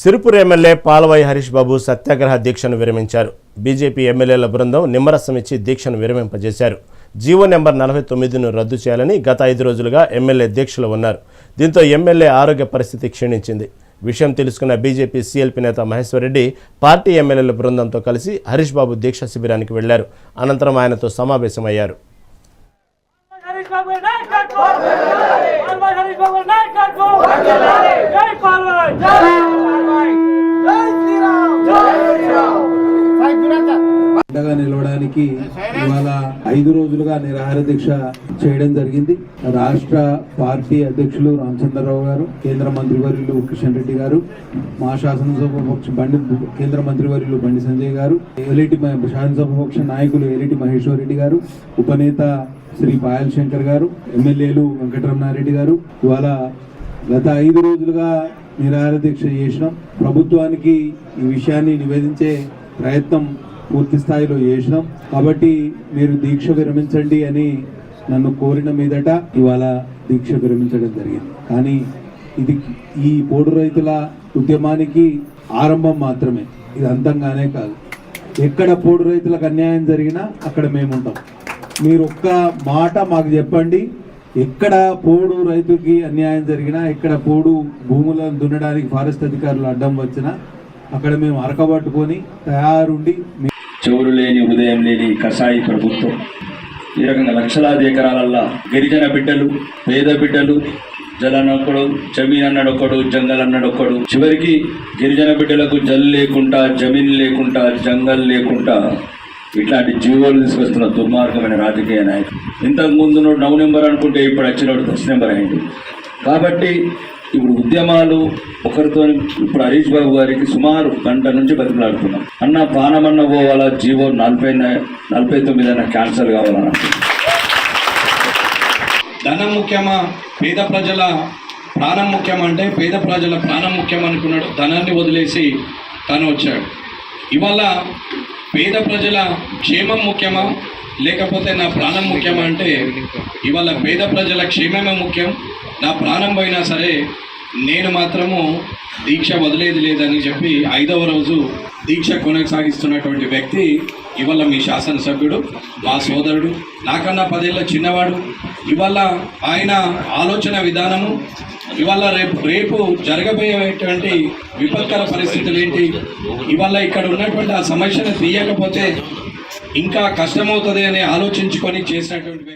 Sirpur MLA Palvai Harish Babu సత్యాగ్రహ దీక్షను విరమించారు. బీజేపీ ఎమ్మెల్యేల బృందం నిమ్మరసం ఇచ్చి దీక్షను విరమింపజేశారు. జీవో నెంబర్ నలభై తొమ్మిదిను రద్దు చేయాలని గత ఐదు రోజులుగా ఎమ్మెల్యే దీక్షలో ఉన్నారు. దీంతో ఎమ్మెల్యే ఆరోగ్య పరిస్థితి క్షీణించింది. విషయం తెలుసుకున్న బీజేపీ సీఎల్పీ నేత మహేశ్వరరెడ్డి పార్టీ ఎమ్మెల్యేల బృందంతో కలిసి హరీష్ బాబు దీక్ష శిబిరానికి వెళ్ళారు. అనంతరం ఆయనతో సమావేశమయ్యారు. హరీష్ బాబు అండగా నిలవడానికి ఇవాళ ఐదు రోజులుగా నిరాహార దీక్ష చేయడం జరిగింది. రాష్ట్ర పార్టీ అధ్యక్షులు రామచంద్రరావు గారు కేంద్ర మంత్రివర్యులు కిషన్ రెడ్డి గారు మా శాసనసభ పక్ష బండి కేంద్ర మంత్రివర్యులు బండి సంజయ్ గారు ఎలిటి శాసనసభ పక్ష నాయకులు ఎలిటి మహేశ్వర్ రెడ్డి గారు ఉపనేత శ్రీ పాయల్ శంకర్ గారు ఎమ్మెల్యేలు వెంకటరమణారెడ్డి గారు. ఇవాళ గత ఐదు రోజులుగా నిరాహార దీక్ష చేసినాం. ప్రభుత్వానికి ఈ విషయాన్ని నివేదించే ప్రయత్నం పూర్తి స్థాయిలో చేసినాం. కాబట్టి మీరు దీక్ష విరమించండి అని నన్ను కోరిన మీదట ఇవాళ దీక్ష విరమించడం జరిగింది. కానీ ఇది ఈ పోడు రైతుల ఉద్యమానికి ఆరంభం మాత్రమే. ఇది అంతంగానే కాదు. ఎక్కడ పోడు రైతులకు అన్యాయం జరిగినా అక్కడ మేము ఉంటాం మీరు ఒక్క మాట మాకు చెప్పండి. ఎక్కడ పోడు రైతుకి అన్యాయం జరిగినా ఎక్కడ పోడు భూములను దున్నడానికి ఫారెస్ట్ అధికారులు అడ్డం వచ్చినా అక్కడ మేము అరకబట్టుకొని తయారుండి చెవులు లేని హృదయం లేని కషాయి ప్రభుత్వం. ఈ రకంగా లక్షలాది ఎకరాలల్లా గిరిజన బిడ్డలు పేద బిడ్డలు జలనొక్కడు జమీన్ అన్నడొక్కడు జంగల్ అన్నడొక్కడు చివరికి గిరిజన బిడ్డలకు జల్ లేకుండా జమీన్ లేకుండా జంగల్ లేకుండా ఇట్లాంటి జీవోలు తీసుకొస్తున్న దుర్మార్గమైన రాజకీయ నాయకులు ఇంతకు ముందు నవ్ నెంబర్ అనుకుంటే ఇప్పుడు వచ్చినోడు దశ నెంబర్ అయింది కాబట్టి ఇప్పుడు ఉద్యమాలు ఒకరితో ఇప్పుడు హరీష్ బాబు గారికి సుమారు గంట నుంచి బతిమలాడుతున్నాం. అన్న పానమన్న పోవాలా జీవో నలభై నలభై తొమ్మిది అన్న క్యాన్సల్ కావాలన్న ధనం ముఖ్యమా? పేద ప్రజల ప్రాణం ముఖ్యం అంటే పేద ప్రజల ప్రాణం ముఖ్యం అనుకున్నాడు. ధనాన్ని వదిలేసి తను వచ్చాడు. ఇవాళ పేద ప్రజల క్షేమం ముఖ్యమా? లేకపోతే నా ప్రాణం ముఖ్యమా అంటే ఇవాళ పేద ప్రజల క్షేమమే ముఖ్యం. నా ప్రాణం పోయినా సరే నేను మాత్రము దీక్ష వదిలేది లేదని చెప్పి ఐదవ రోజు దీక్ష కొనసాగిస్తున్నటువంటి వ్యక్తి ఇవాళ మీ శాసనసభ్యుడు మా సోదరుడు నాకన్నా పదేళ్ళ చిన్నవాడు. ఇవాళ ఆయన ఆలోచన విధానము ఇవాళ రేపు రేపు జరగబోయేటువంటి విపత్కర పరిస్థితులు ఏంటి? ఇవాళ ఇక్కడ ఉన్నటువంటి ఆ సమస్యను తీయకపోతే ఇంకా కష్టమవుతుంది అని ఆలోచించుకొని చేసినటువంటి